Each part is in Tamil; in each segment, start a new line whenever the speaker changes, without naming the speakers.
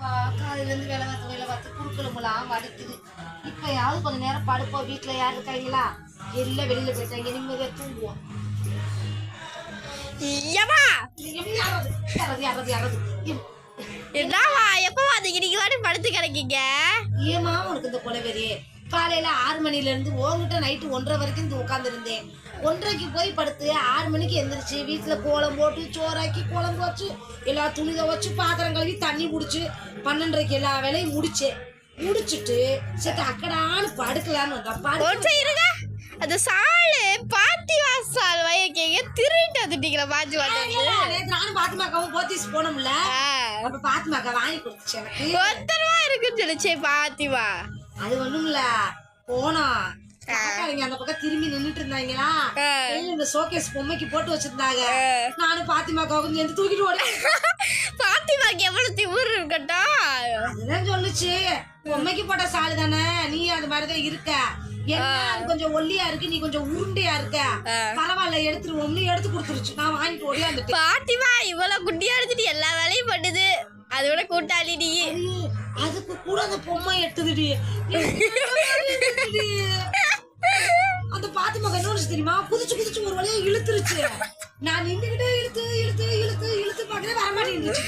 காலையிலேருந்து வேலை பார்த்து வேலை பார்த்து குறுக்கெலும்புலாம் வடுக்குது இப்போ யாவது கொஞ்ச நேரம் படுப்போம் வீட்டில் யார் இருக்காங்களா? எல்லாம் வெளியில் போயிட்டாங்க. நிம்மதியாக தூங்குவோம்.
என்னவா எப்போ நீங்க வாடி படுத்து கிடக்கீங்க?
ஏமா உனக்கு இந்த கொலவெறி காலையில ஆறு மணில இருந்து உங்ககிட்ட நைட்டு ஒன்றரை வரைக்கும் இருந்தேன் ஒன்றரைக்கு போய் படுத்து ஆறு மணிக்கு எந்திரிச்சு வீட்டுல கோலம் போட்டு சோறாக்கி கோலம் போச்சு எல்லா துணி துவைச்சு பாத்திரம் கழுவி தண்ணி முடிச்சு பன்னெண்டரைக்கு எல்லா வேலையும் முடிச்சேன் முடிச்சிட்டு சரி அக்கடான்னு படுக்கலான்னு வந்தா
அந்த சாலு பாத்தி வாசால் வயக்கீங்க திருட்டு வந்துட்டீங்களா வாசல்
நேத்து நானும் பாத்துமாக்காவும் போத்தீஸ் போனோம்ல. அப்ப பாத்துமாக்கா வாங்கி கொடுத்துச்சு எனக்கு.
ஒத்தரமா இருக்குன்னு சொல்லிச்சே பாத்திமா
அது ஒண்ணுமில்ல. போனோம் கடைக்காரங்க அந்த பக்கம் திரும்பி நின்னுட்டு இருந்தாங்களா? இந்த ஷோகேஸ் பொம்மைக்கு போட்டு வச்சிருந்தாங்க. நானும் பாத்திமா கவுந்து எந்த தூக்கிட்டு ஓடி.
பாத்திமாக்கு எவ்வளவு திமிரு இருக்கட்டா?
அதுதான் சொல்லுச்சு. பொம்மைக்கு போட்ட சாலு தானே? நீ அது மாதிரிதான் இருக்க. என்ன அது கொஞ்சம் ஒல்லியா இருக்கு நீ கொஞ்சம் உருண்டையா இருக்க. பரவாயில்ல எடுத்துருவோம்னு எடுத்து கொடுத்துருச்சு. நான் வாங்கிட்டு ஓடியாந்துட்டேன்.
பாத்திமா இவ்வளவு குட்டியா எடுத்துட்டு எல்லா வேலையும் பண்ணுது. அதை விட கூட்டாளி நீ.
கூட அந்த பொம்மை எட்டுதுடி. அந்த பாத்திமா என்ன தெரியுமா? குதிச்சு குதிச்சு ஒரு வழியா இழுத்துருச்சு. நான் நின்னுகிட்டே இழுத்து இழுத்து இழுத்து இழுத்து பாக்குறேன் வர மாட்டேங்குது.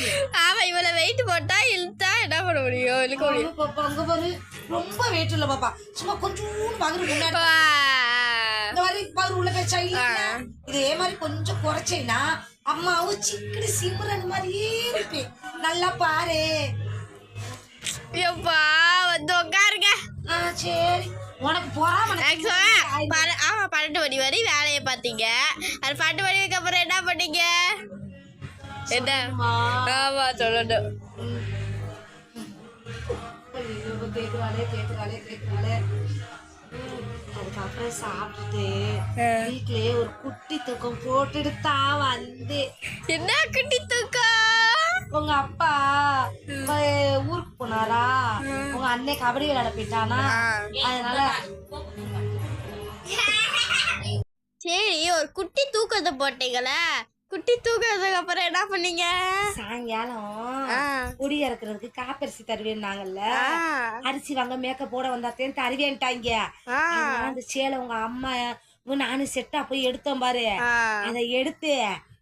ஆமா இவ்வளவு வெயிட் போட்டா இழுத்தா என்ன பண்ண முடியும்? இழுக்க முடியும்.
பாப்பா, அங்க பாரு. ரொம்ப வெயிட் இல்ல பாப்பா. சும்மா கொஞ்சம் பகரு முன்னாடி. இந்த மாதிரி பகரு உள்ள பேச்சா இல்ல இதே மாதிரி கொஞ்சம் குறைச்சேன்னா அம்மாவும் சிக்கடி சிம்ரன் மாதிரியே இருப்பேன் நல்லா பாரு.
எப்பா வந்து உட்காருங்க
சரி. உனக்கு பொறாம
பன்னெண்டு மணி வரை வேலையை பார்த்தீங்க அது பன்னெண்டு மணிக்கு அப்புறம் என்ன பண்ணீங்க? என்ன? ஆமா சொல்லணும்.
அதுக்கப்புறம் சாப்பிட்டு வீட்லயே ஒரு குட்டி தூக்கம் போட்டுட்டு தான் வந்து
என்ன குட்டி தூக்கம்?
உங்க அப்பா ஊருக்கு போனாரா? உங்க அண்ணன் கபடி விளையாட போயிட்டானா அதனால
சரி ஒரு குட்டி தூக்கத்தை போட்டீங்களே? குட்டி தூக்கத்துக்கு அப்புறம் என்ன பண்ணீங்க?
சாயங்காலம். குடி இறக்குறதுக்கு காப்பரிசி தருவேன்னாங்கல்ல. அரிசி வாங்க மேக்கப் போட வந்தாத்தேன் தருவேன்ட்டாங்க.
ஆ.
அதனால அந்த சேலை உங்க அம்மா நானும் செட்டா போய் எடுத்தோம் பாரு. அதை எடுத்து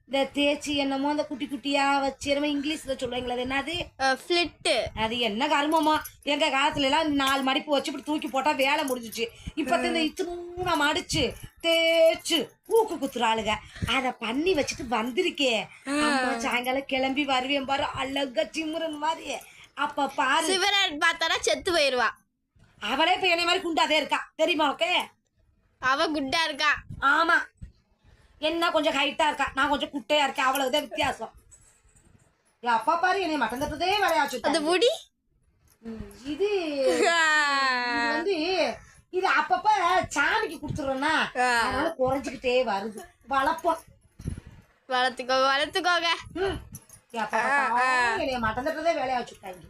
இந்த தேய்ச்சி என்னமோ அந்த குட்டி குட்டியா வச்சு என்னமோ இங்கிலீஷ்ல சொல்லுவாங்களே அது என்னது?
ஃபிளிட்டு
அது என்ன கருமமா எங்க காலத்துல எல்லாம் நாலு மடிப்பு வச்சு இப்படி தூக்கி போட்டா வேலை முடிஞ்சிச்சு. இப்ப இந்த இத்தனை மடிச்சு தேய்ச்சு ஊக்கு குத்துறாளுங்க அத பண்ணி வச்சுட்டு வந்திருக்கே. சாயங்காலம் கிளம்பி வருவேன் பாரு அழகா சிம்ரன் மாதிரி. அப்ப பாரு.
சிவரன் பார்த்தானா செத்து போயிருவா.
அவளே இப்ப என்னை மாதிரி குண்டாதே இருக்கா. தெரியுமா ஓகே?
அவ குட்டா இருக்கா.
ஆமா. என்ன கொஞ்சம் ஹைட்டா இருக்கா? நான் கொஞ்சம் குட்டையா இருக்கேன். அவ்வளவுதான் வித்தியாசம். என் அப்பா பாரு என்னை மட்டன் தட்டுறதே
அந்த
விளையாச்சு
முடி?
இது வந்து இது அப்பப்ப சாமிக்கு கொடுத்துறோம்னா. அதனால குறைஞ்சுக்கிட்டே வருது. வளர்ப்போம்.
வளர்த்துக்கோங்க வளர்த்துக்கோங்க.
மட்டன் தட்டுறதே வேலையா வச்சுட்டாங்க